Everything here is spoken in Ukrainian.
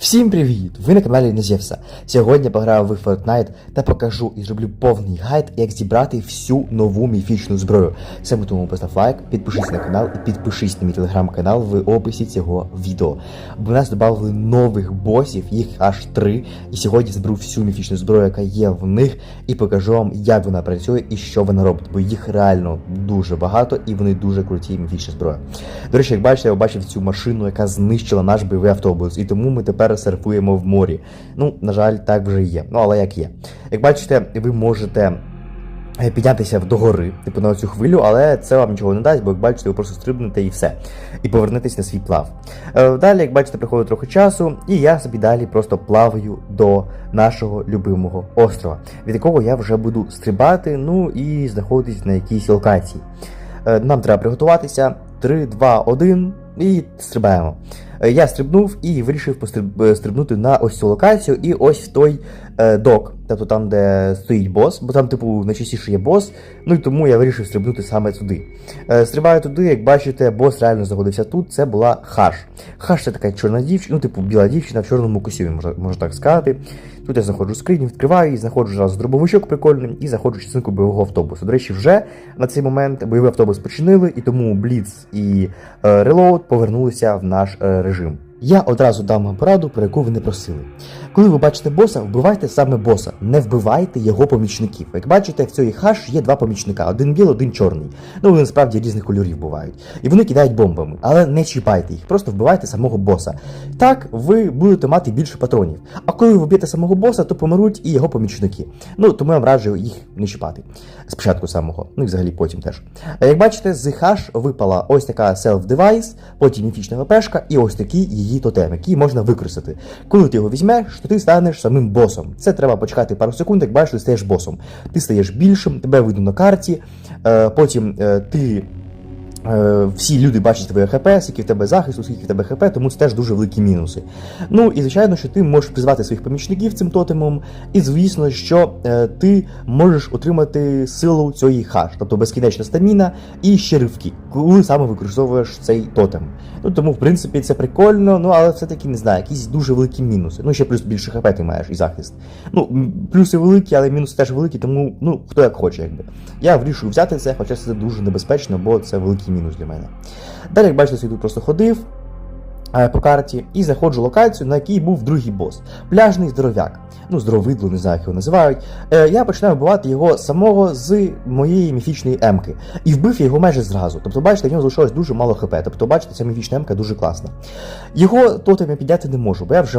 Всім привіт! Ви на каналі Незєвса. Сьогодні пограю в Fortnite та покажу і зроблю повний гайд, як зібрати всю нову міфічну зброю. Саме тому постав лайк, підпишись на канал і підпишись на мій телеграм-канал в описі цього відео. Бо нас додали нових босів, їх аж три. І сьогодні зберу всю міфічну зброю, яка є в них, і покажу вам, як вона працює і що вона робить. Бо їх реально дуже багато і вони дуже круті міфічна зброя. До речі, як бачите, я бачив цю машину, яка знищила наш бойовий автобус, і тому ми тепер серфуємо в морі. Ну, на жаль, так вже є. Ну, але як є. Як бачите, ви можете. е, Піднятися до гори, типу на цю хвилю, але це вам нічого не дасть, бо як бачите, ви просто стрибнете і все. І повернетесь на свій плав. Е, Далі, як бачите, приходить трохи часу, і я собі далі просто плаваю до нашого любимого острова, від якого я вже буду стрибати, ну і знаходитись на якійсь локації. Е, Нам треба приготуватися. 3, 2, 1 і стрибаємо. Е, Я стрибнув і вирішив е, стрибнути на ось цю локацію і ось в той е, док, тобто там, де стоїть бос, бо там, типу, найчастіше є бос, ну і тому я вирішив стрибнути саме туди. Стрибаю туди, як бачите, бос реально знаходився тут. Це була хаш. Хаш це така чорна дівчина, ну, типу, біла дівчина в чорному костюмі, можна, можна так сказати. Тут я знаходжу скриню, відкриваю і знаходжу зразу дробовичок прикольний і заходжу в частинку бойового автобусу. До речі, вже на цей момент бойовий автобус починили, і тому Бліц і Reload повернулися в наш е, режим. Я одразу дам вам пораду, про яку ви не просили. Коли ви бачите боса, вбивайте саме боса, не вбивайте його помічників. Як бачите, в цій хаш є два помічника: один білий, один чорний. Ну вони насправді різних кольорів бувають. І вони кидають бомбами, але не чіпайте їх, просто вбивайте самого боса. Так ви будете мати більше патронів. А коли ви вб'єте самого боса, то помруть і його помічники. Ну тому я вам раджу їх не чіпати. Спочатку самого, ну і взагалі потім теж. Як бачите, з хаш випала ось така self-device, потім міфічна ВПшка і ось такий її тотем, який можна використати. Коли ти його візьмеш, то ти станеш самим босом. Це треба почекати пару секунд, як бачиш, ти стаєш босом. Ти стаєш більшим, тебе видно на карті, е, потім е, ти. Е, Всі люди бачать твоє ХП, скільки в тебе захисту, скільки в тебе ХП, тому це теж дуже великі мінуси. Ну і звичайно, що ти можеш призвати своїх помічників цим тотемом, і звісно, що е, ти можеш отримати силу цієї хаш, тобто безкінечна стаміна і ще ривки, коли саме використовуєш цей тотем. Ну тому, в принципі, це прикольно, ну але все-таки не знаю, якісь дуже великі мінуси. Ну ще плюс більше ХП ти маєш і захист. Ну, плюси великі, але мінуси теж великі, тому ну хто як хоче, якби. Я вирішую взяти це, хоча це дуже небезпечно, бо це великий мінус для мене. Далі, як бачите, я тут просто ходив е, по карті і знаходжу локацію, на якій був другий бос. Пляжний здоровяк. Ну, здоровидло, не знаю, як його називають. Е, я починаю вбивати його самого з моєї міфічної емки. І вбив я його майже зразу. Тобто, бачите, в нього залишилось дуже мало хп. Тобто, бачите, ця міфічна емка дуже класна. Його тотем я підняти не можу, бо я вже